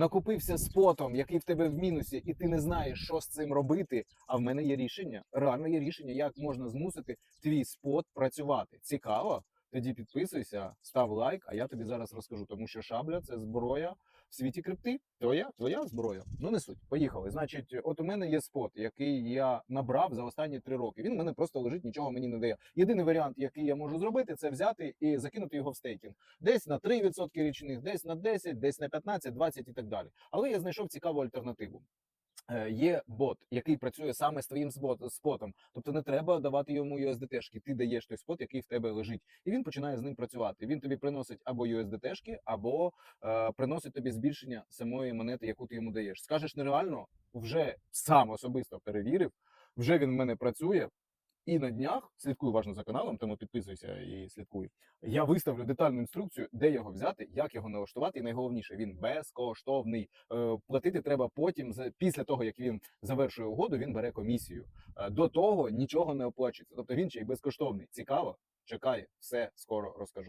накупився спотом, який в тебе в мінусі, і ти не знаєш, що з цим робити. А в мене є рішення. Реально є рішення, як можна змусити твій спот працювати. Цікаво? Тоді підписуйся, став лайк, а я тобі зараз розкажу, тому що шабля це зброя в світі крипти. Твоя, твоя зброя. Ну не суть. Поїхали. Значить, от у мене є спот, який я набрав за останні три роки. Він в мене просто лежить, нічого мені не дає. Єдиний варіант, який я можу зробити, це взяти і закинути його в стейкінг. Десь на 3% річних, десь на 10, десь на 15, 20 і так далі. Але я знайшов цікаву альтернативу. Е, Є бот, який працює саме з твоїм спот- спотом. Тобто не треба давати йому USDT-шки. Ти даєш той спот, який в тебе лежить, і він починає з ним працювати. Він тобі приносить або USDT-шки, або е, приносить тобі збільшення самої монети, яку ти йому даєш. Скажеш нереально, вже сам особисто перевірив, вже він в мене працює. І на днях слідкую уважно за каналом, тому підписуйся і слідкуй. Я виставлю детальну інструкцію, де його взяти, як його налаштувати. І найголовніше, він безкоштовний. Е, Платити треба потім. Після того як він завершує угоду, він бере комісію. Е, До того нічого не оплачується. Тобто він ще й безкоштовний. Цікаво? чекає, все скоро розкажу.